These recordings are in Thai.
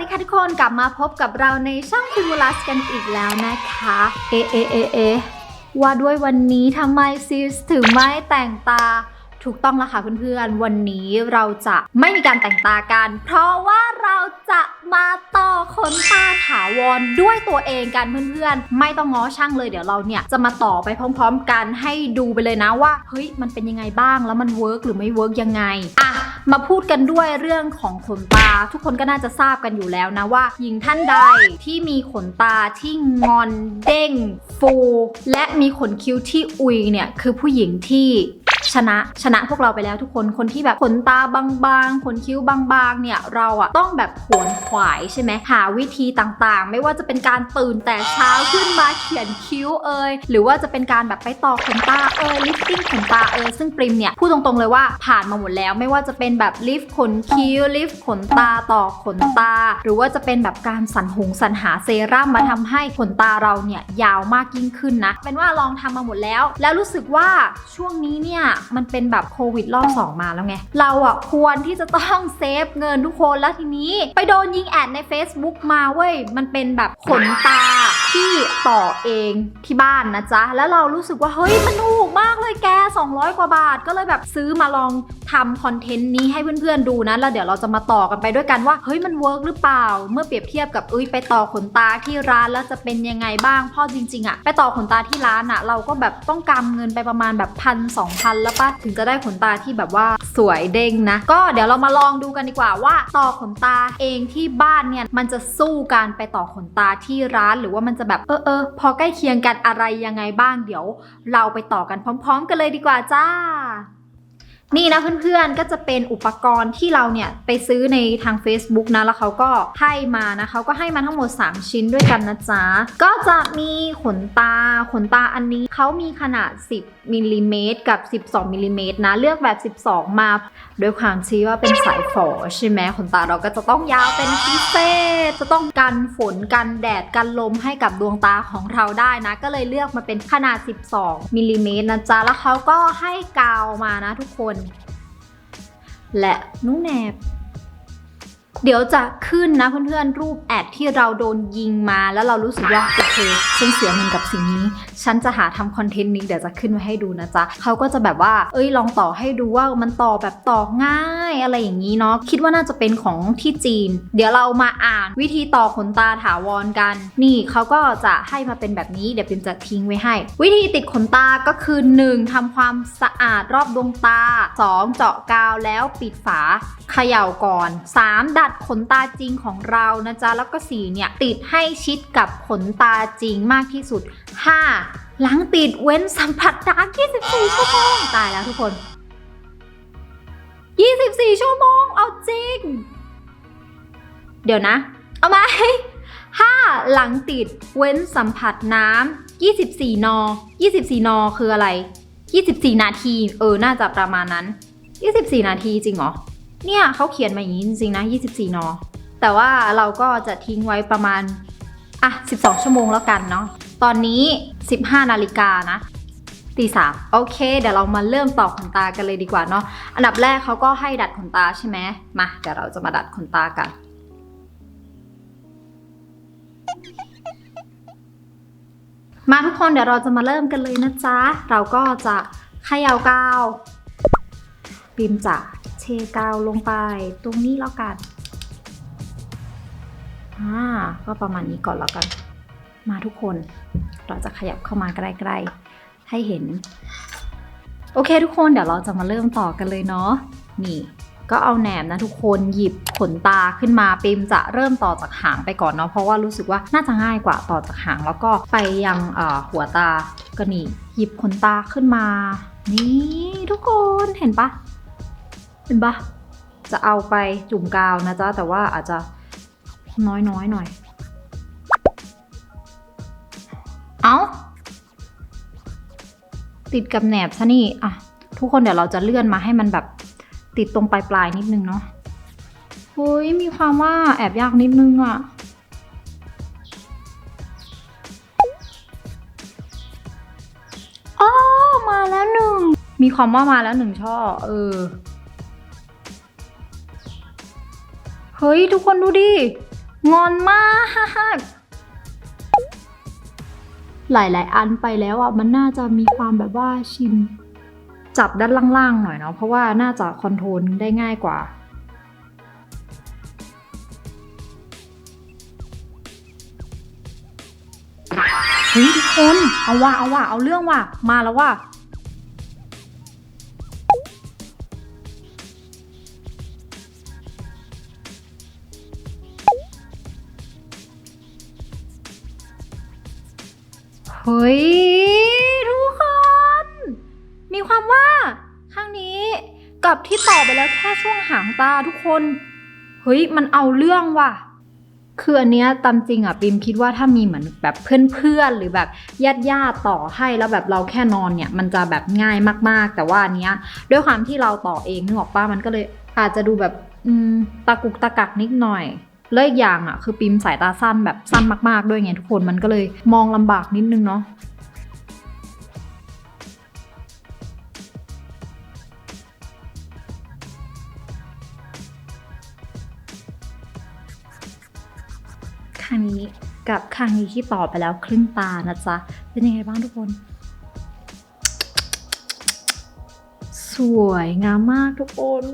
สวัสดีค่ะทุกคนกลับมาพบกับเราในช่องฟิมูลัสกันอีกแล้วนะคะ เอเอเอเอว่าด้วยวันนี้ทำไมซีสถึงไม่แต่งตา ถูกต้องแล้วค่ะเพื่อนๆ วันนี้เราจะไม่มีการแต่งตากัน เพราะว่าเราจะมาต่อขนตาถาวรด้วยตัวเองกันเพื่อนๆ ไม่ต้องง้อช่างเลยเดี๋ยวเราเนี่ยจะมาต่อไปพร้อมๆ กันให้ดูไปเลยนะว่าเฮ้ยมันเป็นยังไงบ้างแล้วมันเวิร์กหรือไม่เวิร์กยังไงอะมาพูดกันด้วยเรื่องของขนตา ทุกคนก็น่าจะทราบกันอยู่แล้วนะว่า หญิงท่านใดที่มีขนตาที่งอนเด้ง ฟู และมีขนคิ้วที่อุยเนี่ยคือผู้หญิงที่ ชนะชนะพวกเราไปแล้วทุกคนคนที่แบบขนตาบางๆขนคิ้วบางๆ เนี่ยเราอะต้องแบบขวนขวายใช่ไหมหาวิธีต่างๆ ไม่ว่าจะเป็นการตื่นแต่เช้าขึ้นมาเขียนคิ้วเอยหรือว่าจะเป็นการแบบไปต่อขนตาเอยลิฟติ้งขนตาเอยซึ่งปริมเนี่ยพูดตรงๆเลยว่าผ่านมาหมดแล้ว ไม่ว่าจะเป็นแบบลิฟต์ขนคิ้วลิฟต์ขนตาต่อขนตา หรือว่าจะเป็นแบบการสรรหงสรรหาเซรั่มมาทำให้ขนตาเราเนี่ยยาวมากยิ่งขึ้นนะเป็นว่าลองทำมาหมดแล้ว แล้วรู้สึกว่าช่วงนี้เนี่ยมันเป็นแบบโควิดรอบสองมาแล้วไง เราอะควรที่จะต้องเซฟเงินทุกคนแล้วทีนี้ไปโดนยิงแอดใน Facebook มาเว้ย มันเป็นแบบขนตาที่ต่อเองที่บ้านนะจ๊ะ แล้วเรารู้สึกว่า เฮ้ย มันถูกมากเลยแก 200 กว่าบาทก็เลยแบบซื้อมาลองทำคอนเทนต์นี้ให้เพื่อนๆดูนะ แล้วเดี๋ยวเราจะมาต่อกันไปด้วยกันว่า เฮ้ย มันเวิร์กหรือเปล่า เมื่อเปรียบเทียบกับเอ้ยไปต่อขนตาที่ร้านแล้วจะเป็นยังไงบ้างเพราะจริง ๆอะไปต่อขนตาที่ร้านอะเราก็แบบต้องกำเงินไปประมาณแบบพันสองพันแล้วปะถึงจะได้ขนตาที่แบบว่าสวยเด้งนะ ก็เดี๋ยวเรามาลองดูกันดีกว่าว่าต่อขนตาเองที่บ้านเนี่ยมันจะสู้การไปต่อขนตาที่ร้านหรือว่ามันจะแบบเออเออพอใกล้เคียงกันอะไรยังไงบ้างเดี๋ยว เราไปต่อกันพร้อม ๆ กันเลยดีกว่าจ้า นี่นะเพื่อนๆ ก็จะเป็นอุปกรณ์ที่เราเนี่ย ไปซื้อในทาง Facebook นะ แล้วเขาก็ให้มานะเขาก็ให้มาทั้งหมด 3 ชิ้นด้วยกันนะจ๊ะ ก็จะมีขนตา ขนตาอันนี้เขามีขนาด 10มิลลิเมตรกับ 12มิลลิเมตรนะ เลือกแบบ 12 มาด้วยความที่ว่าเป็นสายฝอใช่ไหมขนตาเราก็จะต้องยาวเป็นพิเศษ จะต้องกันฝนกันแดดกันลมให้กับดวงตาของเราได้นะ ก็เลยเลือกมาเป็นขนาด 12มิลลิเมตรนะจ๊ะ แล้วเขาก็ให้กาวมานะทุกคนและนุ้งแนบ เดี๋ยวจะขึ้นนะเพื่อนๆรูปแอดที่เราโดนยิงมา แล้วเรารู้สึกว่าโอเคฉันเสียเงินกับสิ่งนี้ ฉันจะหาทำคอนเทนต์นี้เดี๋ยวจะขึ้นไว้ให้ดูนะจ๊ะเขาก็จะแบบว่า เอ้ยลองต่อให้ดูว่ามันต่อแบบต่อง่ายอะไรอย่างนี้เนาะคิดว่าน่าจะเป็นของที่จีน เดี๋ยวเรามาอ่านวิธีต่อขนตาถาวรกัน นี่เขาก็จะให้มาเป็นแบบนี้เดี๋ยวเป็นจะทิ้งไว้ให้ วิธีติดขนตาก็คือ 1. ทำความสะอาดรอบดวงตา 2. เจาะกาวแล้วปิดฝาเขย่าก่อน 3. ดัดขนตาจริงของเรานะจ๊ะ แล้วก็4เนี่ยติดให้ชิดกับขนตาจริงมากที่สุด 5. หลังติดเว้นสัมผัสนาน24ชั่วโมงตายแล้วทุกคน 24 ชั่วโมง เอาจริง เดี๋ยวนะ เอาไหม 5. หลังติดเว้นสัมผัสน้ำ24 น 24 น คืออะไร 24 นาที เออ น่าจะประมาณนั้น 24 นาทีจริงเหรอ เนี่ยเขาเขียนมาอย่างนี้จริงๆนะ 24 นอ แต่ว่าเราก็จะทิ้งไว้ประมาณ อะ 12 ชั่วโมงแล้วกันเนาะ ตอนนี้ 15 นาฬิกานะตีสามโอเค เดี๋ยวเรามาเริ่มต่อขนตากันเลยดีกว่าเนาะ อันดับแรกเขาก็ให้ดัดขนตาใช่ไหมมา เดี๋ยวเราจะมาดัดขนตากันมาทุกคนเดี๋ยวเราจะมาเริ่มกันเลยนะจ๊ะ เราก็จะเขย่ากาวปิมจะ เทกาวลงไป ตรงนี้แล้วกันอ่าก็ประมาณนี้ก่อนแล้วกัน มาทุกคน เราจะขยับเข้ามาใกล้ๆ ให้เห็น โอเคทุกคนเดี๋ยวเราจะมาเริ่มต่อกันเลยเนาะ นี่ก็เอาแหนบนะทุกคนหยิบขนตาขึ้นมาปิมจะเริ่มต่อจากหางไปก่อนเนาะเพราะว่ารู้สึกว่าน่าจะง่ายกว่าต่อจากหางแล้วก็ไปยังหัวตาก็นี่หยิบขนตาขึ้นมา นี่ทุกคนเห็นปะ เห็นปะจะเอาไปจุ่มกาวนะจ๊ะ แต่ว่าอาจจะน้อยๆหน่อย เอาติดกับแหนบซะนี่อะทุกคนเดี๋ยวเราจะเลื่อนมาให้มันแบบติดตรงปลายปลายนิดนึงเนาะเฮ้ยมีความว่าแอบยากนิดนึงอะอ๋อมาแล้วหนึ่ง มีความว่ามาแล้วหนึ่งช่อ เออ เฮ้ย ทุกคนดูดิ งอนมาก หลายๆ อันไปแล้วอะ มันน่าจะมีความแบบว่าชิน จับด้านล่างๆ หน่อยเนาะ เพราะว่าน่าจะคอนโทรลได้ง่ายกว่าเฮ้ยทุกคน เอาว่าเอาว่าเอาเรื่องว่ะมาแล้วว่ะ กับที่ต่อไปแล้วแค่ช่วงหางตาทุกคน เฮ้ย มันเอาเรื่องว่ะ คืออันเนี้ยตามจริงอะปิมคิดว่าถ้ามีเหมือนแบบเพื่อนๆ หรือแบบญาติญาติต่อให้แล้วแบบเราแค่นอนเนี่ย มันจะแบบง่ายมากๆ แต่ว่าอันเนี้ยด้วยความที่เราต่อเองนึกออกป้ามันก็เลยอาจจะดูแบบอืมตะกุกตะกักนิดหน่อยแล้วอีกอย่างอะคือปิมสายตาสั้นแบบสั้นมากๆด้วยไงทุกคนมันก็เลยมองลำบากนิดนึงเนาะ ข้างนี้กับข้างนี้ที่ต่อไปแล้วครึ่งตานะจ๊ะ เป็นยังไงบ้างทุกคน สวยงามมากทุกคน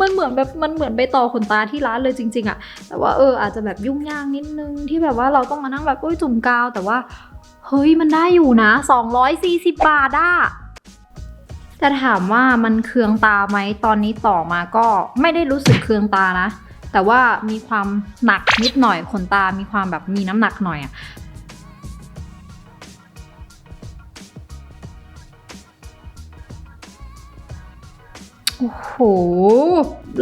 มันเหมือนแบบมันเหมือนไปต่อขนตาที่ร้านเลยจริง ๆอะแต่ว่าเอออาจจะแบบยุ่งยากนิดนึงที่แบบว่าเราต้องมานั่งแบบอุ้ยจุ่มกาว แต่ว่า เฮ้ยมันได้อยู่นะ 240 บาทอะแต่ถามว่ามันเคืองตาไหมตอนนี้ต่อมาก็ไม่ได้รู้สึกเคืองตานะ แต่ว่ามีความหนักนิดหน่อยขนตามีความแบบมีน้ำหนักหน่อยอะ โอ้โห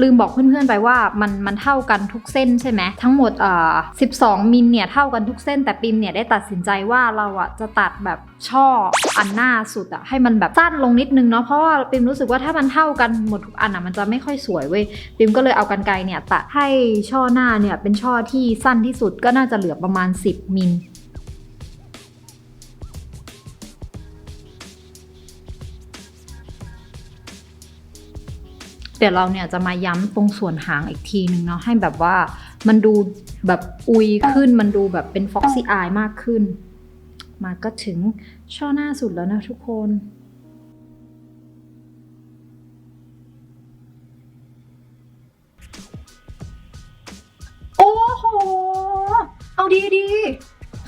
ลืมบอกเพื่อนๆไปว่ามันมันเท่ากันทุกเส้นใช่ไหมทั้งหมดเอ่อ12 มิลเนี่ยเท่ากันทุกเส้นแต่ปิมเนี่ยได้ตัดสินใจว่าเราอะจะตัดแบบช่ออันหน้าสุดอะให้มันแบบสั้นลงนิดนึงเนาะเพราะว่าปิมรู้สึกว่าถ้ามันเท่ากันหมดทุกอันอะมันจะไม่ค่อยสวยเว้ยปิมก็เลยเอากันไกรเนี่ยตัดให้ช่อหน้าเนี่ยเป็นช่อที่สั้นที่สุดก็น่าจะเหลือประมาณ 10 มิล เดี๋ยวเราเนี่ยจะมาย้ำตรงส่วนหางอีกทีหนึ่งเนาะให้แบบว่ามันดูแบบอุยขึ้นมันดูแบบเป็นฟ็อกซี่อายมากขึ้น มาก็ถึงช่อหน้าสุดแล้วนะทุกคนโอ้โห เอาดีดี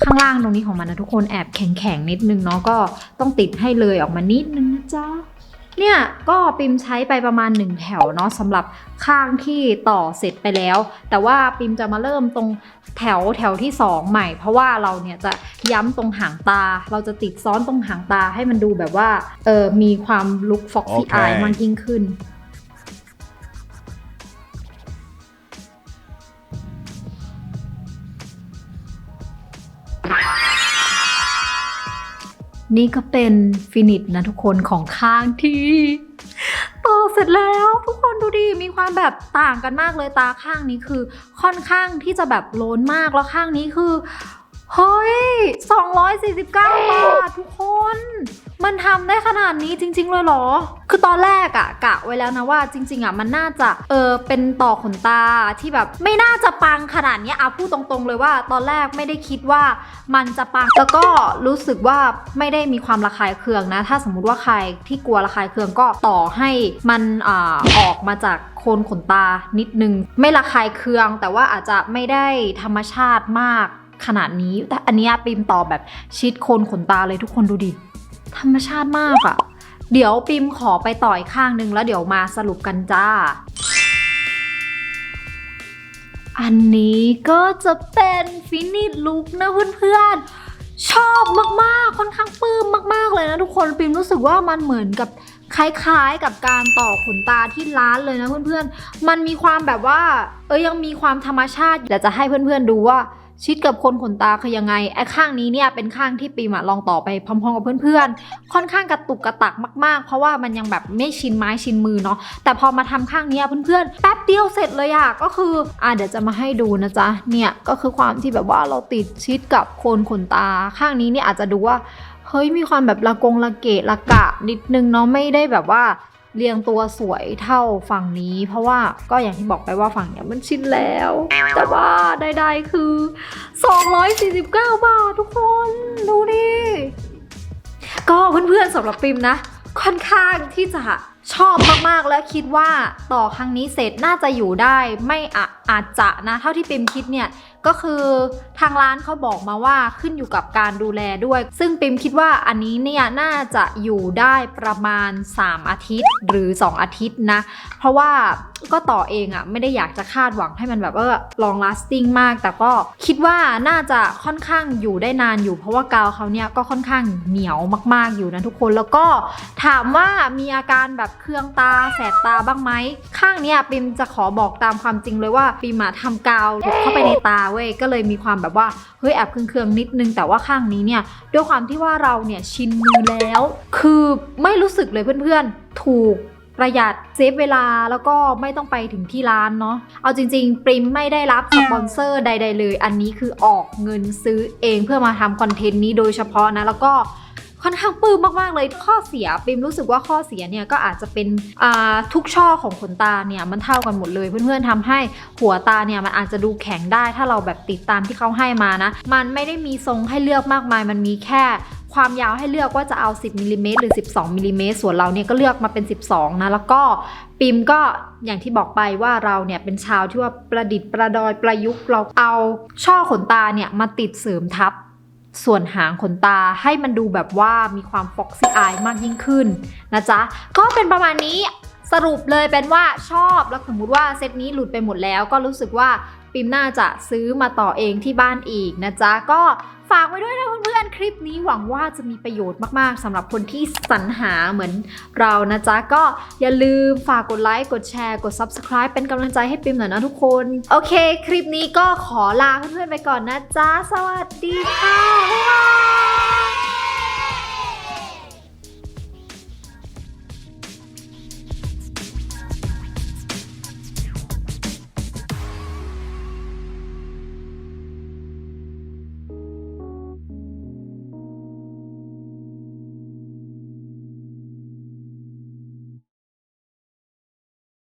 ข้างล่างตรงนี้ของมันนะทุกคนแอบแข็งๆนิดนึงเนาะก็ต้องติดให้เลยออกมานิดนึงนะจ๊ะ เนี่ยก็ปิมใช้ไปประมาณ 1 แถวเนาะสำหรับข้างที่ต่อเสร็จไปแล้ว แต่ว่าปิมจะมาเริ่มตรงแถวแถวที่ 2 ใหม่ เพราะว่าเราเนี่ยจะย้ำตรงหางตา เราจะติดซ้อนตรงหางตาให้มันดูแบบว่าเออมีความลุคฟ็อกซี่โอเคอายมากยิ่งขึ้น นี่ก็เป็นฟินิชนะทุกคนของข้างที่ต่อเสร็จแล้วทุกคนดูดิมีความแบบต่างกันมากเลยตาข้างนี้คือค่อนข้างที่จะแบบโลนมากแล้วข้างนี้คือ เฮ้ย 249 บาททุกคน มันทำได้ขนาดนี้จริง ๆ เลยเหรอ คือตอนแรกอะกะไว้แล้วนะว่าจริง ๆอะมันน่าจะเออเป็นต่อขนตาที่แบบไม่น่าจะปังขนาดนี้เอาพูดตรงๆเลยว่า ตอนแรกไม่ได้คิดว่ามันจะปัง แล้วก็รู้สึกว่าไม่ได้มีความระคายเคืองนะ ถ้าสมมุติว่าใครที่กลัวระคายเคืองก็ต่อให้มันอ่าออกมาจากโคนขนตานิดนึง ไม่ระคายเคือง แต่ว่าอาจจะไม่ได้ธรรมชาติมาก ขนาดนี้ แต่อันนี้ปิมต่อแบบชิดโคนขนตาเลยทุกคนดูดิ ธรรมชาติมากอะเดี๋ยวปิมขอไปต่ออีกข้างนึงแล้วเดี๋ยวมาสรุปกันจ้า อันนี้ก็จะเป็นฟินิชลุคนะเพื่อนๆ ชอบมากๆ ค่อนข้างปลื้มมากๆเลยนะทุกคนปิมรู้สึกว่ามันเหมือนกับคล้ายๆกับการต่อขนตาที่ร้านเลยนะเพื่อนๆ มันมีความแบบว่า เออยังมีความธรรมชาติเดี๋ยวจะให้เพื่อนๆดูว่า ชิดกับคนขนตาคือยังไงไอ้ข้างนี้เนี่ยเป็นข้างที่ปีมอะลองต่อไปพร้อมๆกับเพื่อนๆ ค่อนข้างกระตุกกระตักมากๆ เพราะว่ามันยังแบบไม่ชินไม้ชินมือเนาะแต่พอมาทำข้างเนี้ยเพื่อนๆแป๊บเดียวเสร็จเลยอะก็คืออะเดี๋ยวจะมาให้ดูนะจ๊ะเนี่ยก็คือความที่แบบว่าเราติดชิดกับโคนขนตา ข้างนี้เนี่ยอาจจะดูว่าเฮ้ยมีความแบบละกงละเกะละกะนิดนึงเนาะไม่ได้แบบว่า เรียงตัวสวยเท่าฝั่งนี้ เพราะว่าก็อย่างที่บอกไปว่าฝั่งเนี้ยมันชินแล้ว แต่ว่าใดๆคือ 249 บาททุกคน ดูดิก็เพื่อนๆสำหรับปิมนะ ค่อนข้างที่จะ ชอบมากๆ และคิดว่าต่อครั้งนี้เสร็จน่าจะอยู่ได้ไม่อะอาจจะนะ เท่าที่ปิมคิดเนี่ยก็คือทางร้านเขาบอกมาว่าขึ้นอยู่กับการดูแลด้วย ซึ่งปิมคิดว่าอันนี้เนี่ยน่าจะอยู่ได้ประมาณ 3 อาทิตย์ หรือ 2 อาทิตย์นะ เพราะว่าก็ต่อเองอะ่ะไม่ได้อยากจะคาดหวังให้มันแบบว่า long lasting มาก แต่ก็คิดว่าน่าจะค่อนข้างอยู่ได้นานอยู่ เพราะว่ากาวเขาเนี่ยก็ค่อนข้างเหนียวมาก ๆอยู่นะทุกคนแล้วก็ถามว่ามีอาการแบบเคืองตาแสบตาบ้างไหม ข้างเนี้ยปิมจะขอบอกตามความจริงเลยว่าปิมอะทำกาวเข้าไปในตาเว้ยก็เลยมีความแบบว่าเฮ้ยแอบเคืองๆนิดนึงแต่ว่าข้างนี้เนี่ยด้วยความที่ว่าเราเนี่ยชินมือแล้ว คือไม่รู้สึกเลยเพื่อนๆ ถูกประหยัดเซฟเวลาแล้วก็ไม่ต้องไปถึงที่ร้านเนาะ เอาจริงๆ ปริมไม่ได้รับสปอนเซอร์ใด ๆ เลย อันนี้คือออกเงินซื้อเองเพื่อมาทำคอนเทนต์นี้โดยเฉพาะนะ แล้วก็ ค่อนข้างปื้มมากๆเลยข้อเสียปิมรู้สึกว่าข้อเสียเนี่ยก็อาจจะเป็นทุกช่อของขนตาเนี่ยมันเท่ากันหมดเลยเพื่อนๆทำให้หัวตาเนี่ยมันอาจจะดูแข็งได้ ถ้าเราแบบติดตามที่เขาให้มานะ มันไม่ได้มีทรงให้เลือกมากมาย มันมีแค่ความยาวให้เลือกว่าจะเอา 10มิลลิเมตรหรือ 12มิลลิเมตรส่วนเราเนี่ยก็เลือกมาเป็น 12 นะ แล้วก็ปิมก็อย่างที่บอกไปว่าเราเนี่ยเป็นชาวที่ว่าประดิษฐ์ประดอยประยุกต์เราเอาช่อขนตาเนี่ยมาติดเสริมทับ ส่วนหางขนตาให้มันดูแบบว่ามีความฟ็อกซี่อายมากยิ่งขึ้นนะจ๊ะ ก็เป็นประมาณนี้สรุปเลยเป็นว่าชอบแล้วสมมติว่าเซตนี้หลุดไปหมดแล้ว ก็รู้สึกว่าปิมน่าจะซื้อมาต่อเองที่บ้านอีกนะจ๊ะก็ ฝากไว้ด้วยนะเพื่อนๆ คลิปนี้หวังว่าจะมีประโยชน์มากๆสำหรับคนที่สรรหาเหมือนเรานะจ๊ะ ก็อย่าลืมฝากกดไลค์ กดแชร์ กด Subscribe เป็นกำลังใจให้ปิมหน่อยนะทุกคน โอเค คลิปนี้ก็ขอลาเพื่อนๆไปก่อนนะจ๊ะ สวัสดีค่ะ